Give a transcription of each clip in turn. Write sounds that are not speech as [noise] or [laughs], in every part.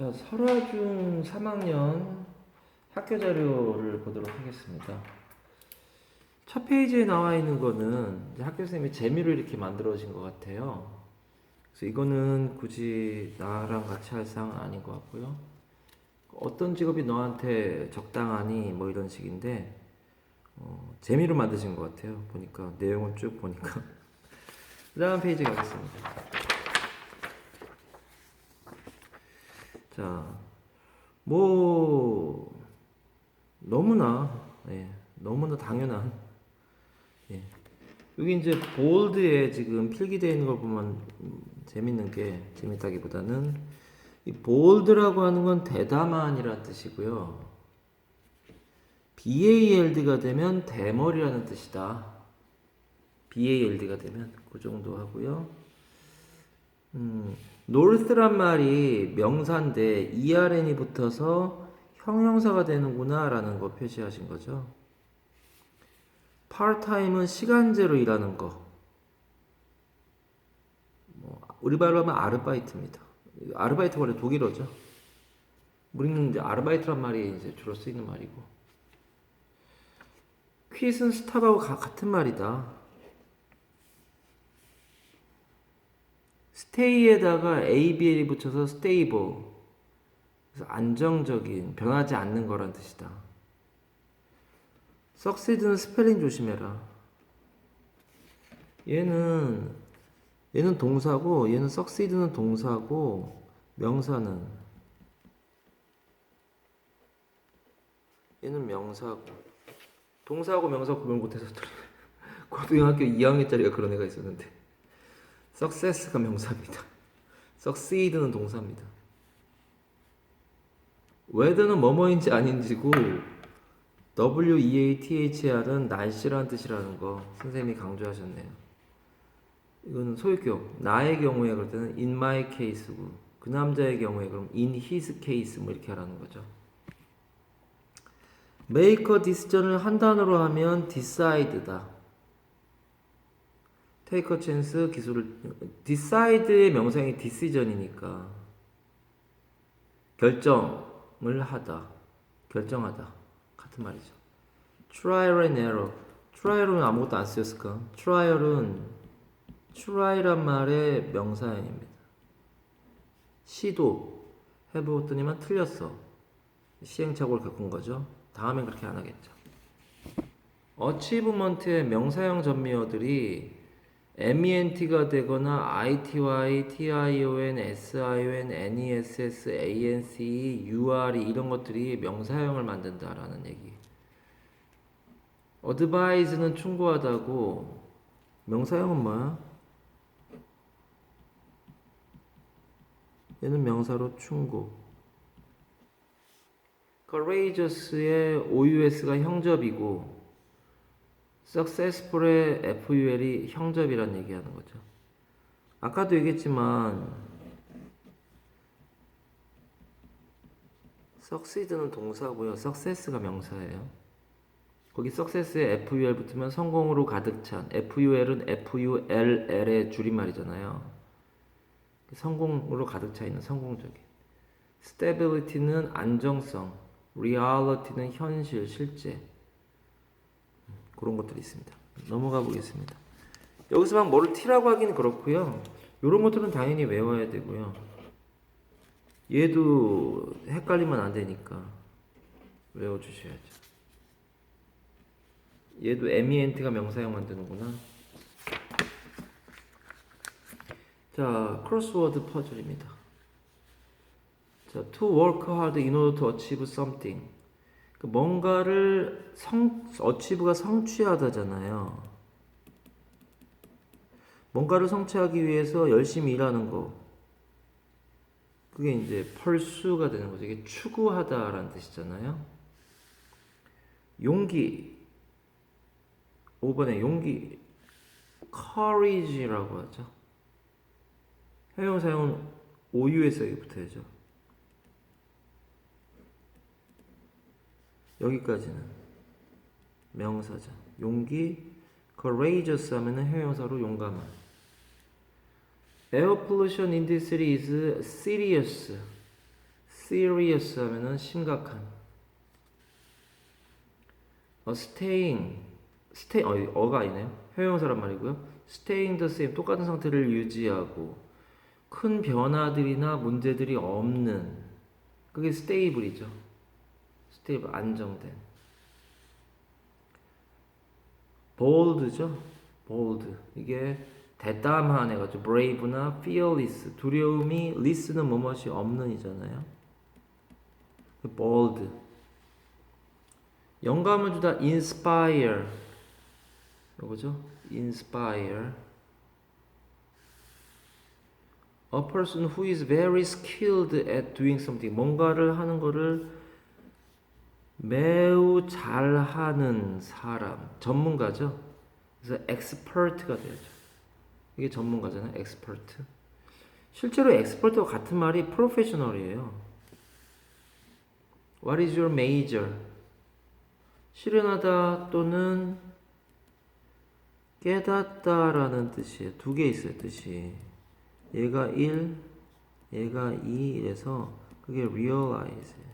자, 설화중 3학년 학교 자료를 보도록 하겠습니다. 첫 페이지에 나와 있는 거는 학교 선생님이 재미로 이렇게 만들어진 것 같아요. 그래서 이거는 굳이 나랑 같이 할 사항은 아닌 것 같고요. 어떤 직업이 너한테 적당하니 뭐 이런 식인데 어, 재미로 만드신 것 같아요. 보니까 내용을 쭉 보니까 [laughs] 그 다음 페이지 가겠습니다. 자, 뭐 너무나 예, 너무나 당연한 예. 여기 이제 볼드에 지금 필기되어 있는 걸 보면 음, 재밌는 게 재밌다기보다는 이 볼드라고 하는 건 대담한이라는 뜻이고요. BALD가 되면 대머리라는 뜻이다. BALD가 되면 그 정도 하고요. 음, north란 말이 명사인데 ERN이 붙어서 형용사가 되는구나 라는 거 표시하신 거죠. part-time은 시간제로 일하는 거. 뭐, 우리 말로 하면 아르바이트입니다. 아르바이트가 원래 독일어죠. 우리는 이제 아르바이트란 말이 이제 주로 쓰이는 말이고. 퀴즈는 스탑하고 가- 같은 말이다. 스테이에다가 ABL이 붙여서 스테이블. 그래서 안정적인, 변하지 않는 거란 뜻이다. 석시드는 스펠링 조심해라. 얘는 얘는 동사고 얘는 석시드는 동사고 명사는 얘는 명사고 동사하고 명사 구분 못해서 [laughs] 고등학교 2학년짜리가 그런 애가 있었는데 success가 명사입니다. succeed는 동사입니다. whether는 뭐뭐인지 아닌지고 W-E-A-T-H-R은 날씨라는 뜻이라는 거 선생님이 강조하셨네요. 이거는 소유격. 나의 경우에 그럴 때는 in my case고 그 남자의 경우에 그럼 in his case 뭐 이렇게 하라는 거죠. make a decision을 한 단어로 하면 decide다. A chance 기술을 decide의 명사형이 decision이니까 결정을 하다. 결정하다. 같은 말이죠. trial and error. trial은 아무것도 안 쓰였을까? trial은 try란 말의 명사형입니다. 시도 해보더니만 틀렸어. 시행착오를 겪은 거죠. 다음엔 그렇게 안 하겠죠. achievement의 명사형 전미어들이 MENT가 되거나 ITY, TION, SION, NESS, ANCE, URE 이런 것들이 명사형을 만든다라는 얘기. advise는 충고하다고 명사형은 뭐야? 얘는 명사로 충고. courageous의 OUS가 형접이고 successful의 FUL이 형접이란 얘기하는 거죠. 아까도 얘기했지만 succeed는 동사고요. success가 명사예요. 거기 success에 FUL 붙으면 성공으로 가득 찬 FUL은 FULL의 줄임말이잖아요. 성공으로 가득 차 있는 성공적인 stability는 안정성 reality는 현실 실제 그런 것들이 있습니다. 넘어가 보겠습니다. 여기서 막 뭐를 T라고 하기는 그렇고요. 이런 것들은 당연히 외워야 되고요. 얘도 헷갈리면 안 되니까 외워주셔야죠. 얘도 MENT가 명사형 만드는구나. 자, 크로스워드 퍼즐입니다. 자, to work hard in order to achieve something. 그 뭔가를 성, achieve가 성취하다잖아요. 뭔가를 성취하기 위해서 열심히 일하는 거. 그게 이제 pursue가 되는 거죠. 이게 추구하다라는 뜻이잖아요. 용기. 5번에 용기. courage라고 하죠. 형용사용은 OU에서 붙어야죠. 여기까지는 명사죠. 용기, courageous 하면은 형용사로 용감한. Air pollution in this city is serious. serious 하면은 심각한. 어, staying, stay, 어, 어가 아니네요. 형용사란 말이고요. staying the same, 똑같은 상태를 유지하고, 큰 변화들이나 문제들이 없는, 그게 stable이죠. Stable, 안정된. bold죠. bold. 이게 대담한 해가지고 brave나 fearless. 두려움이 less는 뭐뭇이 없는이잖아요. bold. 영감을 주다 inspire. 이거죠? inspire. A person who is very skilled at doing something. 뭔가를 하는 거를 매우 잘하는 사람. 전문가죠? 그래서 expert가 되죠. 이게 전문가잖아요. expert. 실제로 expert와 같은 말이 professional이에요. What is your major? 실현하다 또는 깨닫다라는 뜻이에요. 두 개 있어요, 뜻이. 얘가 1, 얘가 2 이래서 그게 realize.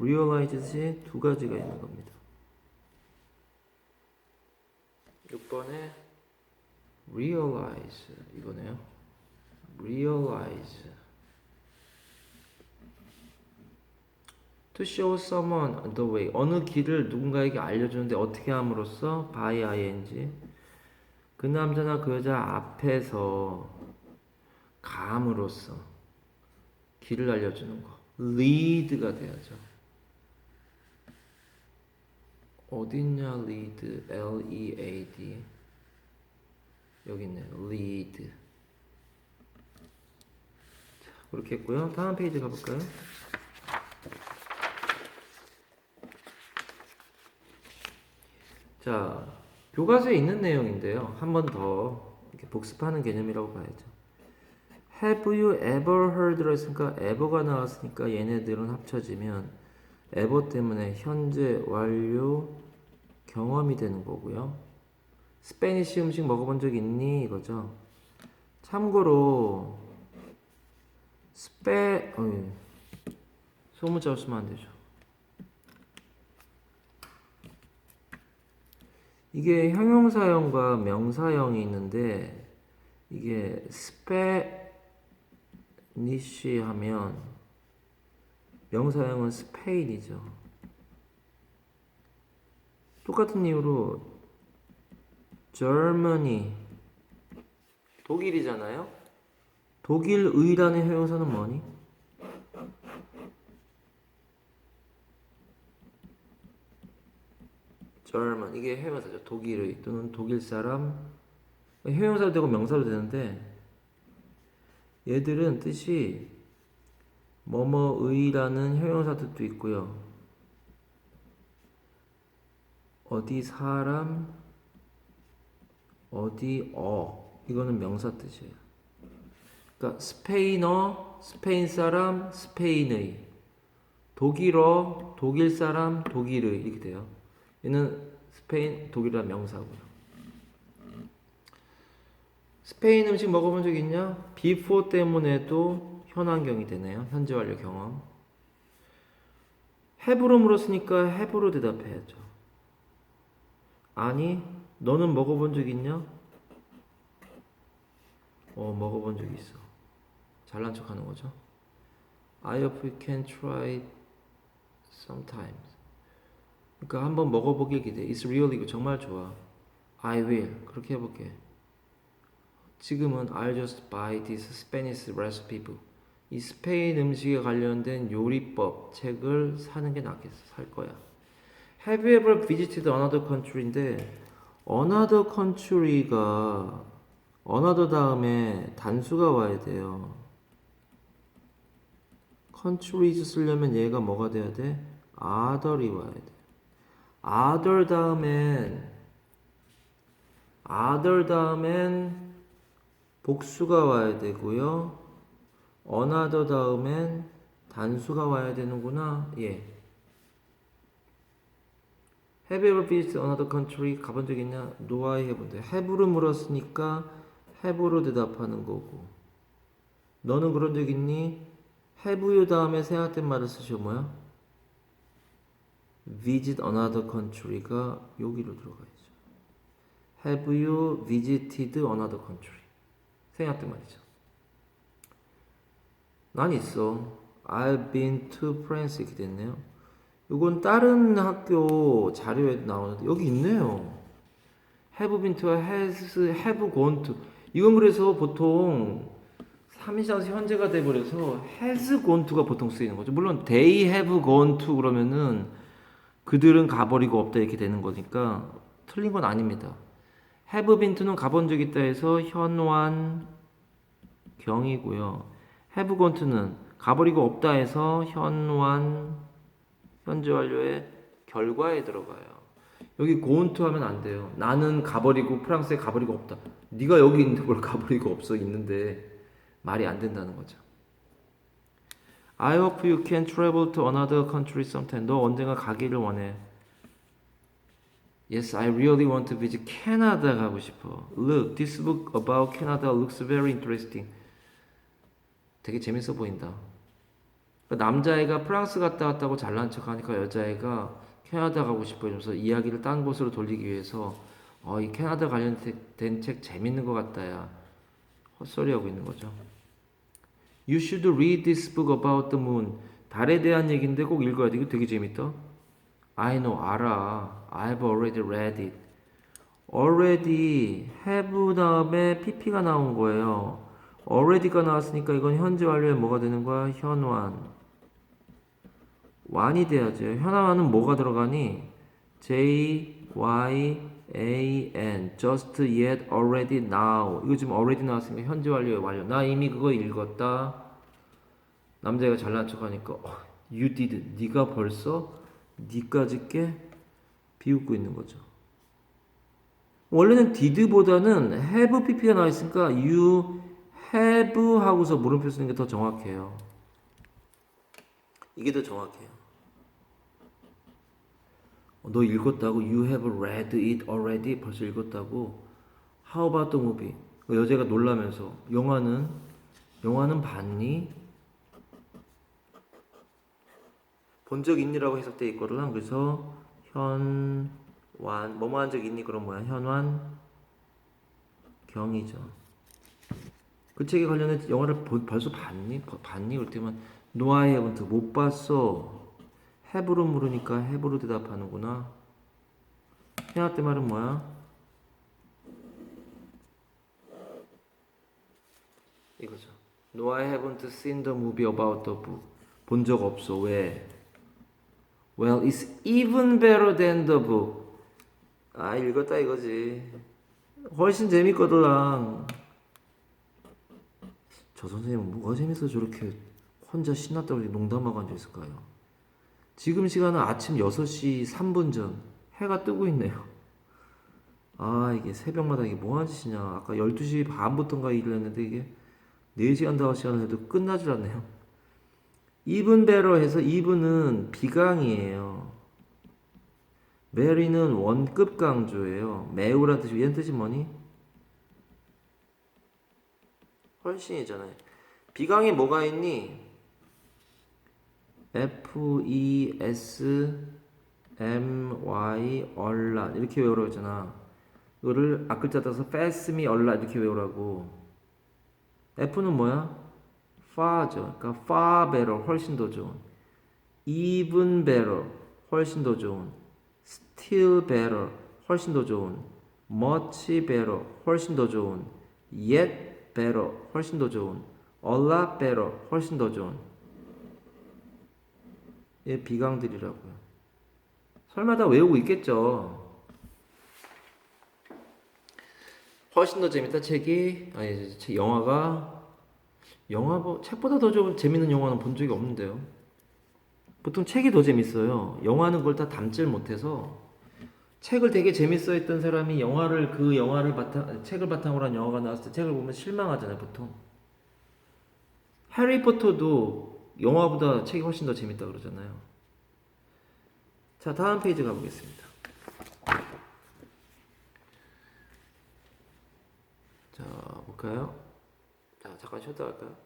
Realize이 두 가지가 있는 겁니다. 6번에 realize 이거네요. realize to show someone the way 어느 길을 누군가에게 알려주는데 어떻게 함으로써 by ing 그 남자나 그 여자 앞에서 감으로써 길을 알려주는 거 lead가 돼야죠 어딨냐 lead L E A D 여기 있네요 lead 자, 그렇게 했고요 다음 페이지 가볼까요? 자, 교과서에 있는 내용인데요. 한 번 더 복습하는 개념이라고 봐야죠. Have you ever heard라 했으니까 ever가 나왔으니까 얘네들은 합쳐지면 ever 때문에 현재 완료 경험이 되는 거고요. 스페니쉬 음식 먹어본 적 있니? 이거죠. 참고로 스페 어이, 소문자 없으면 안 되죠. 이게 형용사형과 명사형이 있는데 이게 스페니쉬 하면 명사형은 스페인이죠. 똑같은 이유로 Germany 독일이잖아요. 독일의라는 형용사는 뭐니? German 이게 형용사죠. 독일의 또는 독일 사람 형용사도 되고 명사도 되는데 얘들은 뜻이 뭐뭐의라는 형용사 뜻도 있고요. 어디 사람 어디 어 이거는 명사 뜻이에요. 그러니까 스페인어 스페인 사람 스페인의 독일어 독일 사람 독일의 이렇게 돼요. 얘는 스페인 독일이란 명사고요. 스페인 음식 먹어본 적 있냐? before 때문에도 현황경이 되네요. 현재 완료 경험. have로 물었으니까 have로 대답해야죠. 아니, 너는 먹어본 적 있냐? 어, 먹어본 적 있어. 잘난 척 하는 거죠. I hope you can try sometimes. 그러니까 한번 먹어보길 기대. It's really good. 정말 좋아. I will. 그렇게 해볼게. 지금은 I'll just buy this Spanish recipe book. 이 스페인 음식에 관련된 요리법 책을 사는 게 낫겠어. 살 거야. Have you ever visited another country인데 another country가 another 다음에 단수가 와야 돼요. countries 쓰려면 얘가 뭐가 돼야 돼? other이 와야 돼. other 다음엔 other 다음엔 복수가 와야 되고요. Another 다음엔 단수가 와야 되는구나. 예. Have you ever visited another country? 가본 적 있냐? No, I haven't. have로 물었으니까 have로 대답하는 거고. 너는 그런 적 있니? have you 다음에 생략된 말을 쓰셔 뭐야? visit another country가 여기로 들어가야죠. have you visited another country? 생략된 말이죠. 난 있어. I've been to France 이렇게 됐네요. 이건 다른 학교 자료에 나오는데 여기 있네요. have been to, has, have gone to. 이건 그래서 보통 3인칭에서 현재가 돼버려서 has gone to가 보통 쓰이는 거죠. 물론 they have gone to 그러면은 그들은 가버리고 없다 이렇게 되는 거니까 틀린 건 아닙니다. have been to는 가본 적 있다 해서 현완 경이고요. Have gone to는 가버리고 없다 해서 현완 현재 완료의 결과에 들어가요. 여기 to 하면 안 돼요. 나는 가버리고 프랑스에 가버리고 없다. 네가 여기 있는데 뭘 가버리고 없어 있는데 말이 안 된다는 거죠. I hope you can travel to another country sometime. 너 언젠가 가기를 원해. Yes, I really want to visit Canada 가고 싶어. Look, this book about Canada looks very interesting. 되게 재밌어 보인다. 그러니까 남자애가 프랑스 갔다 왔다고 잘난 척 하니까 여자애가 캐나다 가고 싶어 이러면서 이야기를 딴 곳으로 돌리기 위해서 어, 이 캐나다 관련된 책 재밌는 것 같다야 헛소리 하고 있는 거죠. You should read this book about the moon. 달에 대한 얘기인데 꼭 읽어야 돼. 이거 되게 재밌다. I know 알아. I've already read it. already have 다음에 pp가 나온 거예요. Already가 나왔으니까 이건 현재 완료에 뭐가 되는 거야? 현완. 완이 돼야죠. 현완은 뭐가 들어가니? J, Y, A, N. Just yet, already, now. 이거 지금 already 나왔으니까 현재 완료에 완료. 나 이미 그거 읽었다. 남자애가 잘난 척하니까 어, you did. 네가 벌써 니까지 게 비웃고 있는 거죠. 원래는 did보다는 have pp가 나와 있으니까 you have 하고서 물음표 쓰는 게 더 정확해요. 이게 더 정확해요. 어, 너 읽었다고? You have read it already? 벌써 읽었다고? How about the movie? 그 여자가 놀라면서 영화는 영화는 봤니? 본 적 있니라고 해석돼 있거든. 그래서 현완 뭐뭐 한 적 있니? 그럼 뭐야? 현완 경이죠. 그 책에 관련된 영화를 보- 벌써 봤니? 버- 봤니? No I haven't 못 봤어. have로 물으니까 have로 대답하는구나. 해야 때 말은 뭐야? 이거죠. No I haven't seen the movie about the book. 본 적 없어. 왜? Well, it's even better than the book. 아, 읽었다 이거지. 훨씬 재밌거든. 저 선생님은 뭐가 재밌어 저렇게 혼자 신났다고 농담하고 앉아 있을까요? 지금 시간은 아침 6시 3분 전 해가 뜨고 있네요. 아 이게 새벽마다 이게 뭐하는 짓이냐 아까 12시 반부터인가 일을 했는데 이게 4시간 5시간을 해도 끝나질 않네요. 이분 배로 해서 이분은 비강이에요. 메리는 원급 강조예요. 매우란 뜻이 얘는 뜻이 뭐니? 훨씬이잖아요. 비강에 뭐가 있니? F E S M Y 얼라 이렇게 외우라고 했잖아. 이거를 앞글자 따서 fast me 얼라 이렇게 외우라고. F는 뭐야? far죠. 그러니까 far 훨씬 더 좋은. even 훨씬 더 좋은. still 훨씬 더 좋은. much 훨씬 더 좋은. yet better 훨씬 더 좋은. a lot 훨씬 더 좋은. 예, 비강들이라고요. 설마 다 외우고 있겠죠. 훨씬 더 재밌다 책이 아니 책 영화가 영화 뭐 책보다 더 좋은 재밌는 영화는 본 적이 없는데요. 보통 책이 더 재밌어요. 영화는 그걸 다 담질 못해서 책을 되게 재밌어 했던 사람이 영화를 그 영화를 바탕 책을 바탕으로 한 영화가 나왔을 때 책을 보면 실망하잖아요, 보통. 해리포터도 영화보다 책이 훨씬 더 재밌다 그러잖아요. 자, 다음 페이지 가보겠습니다. 자, 볼까요? 자, 잠깐 쉬었다 갈까요?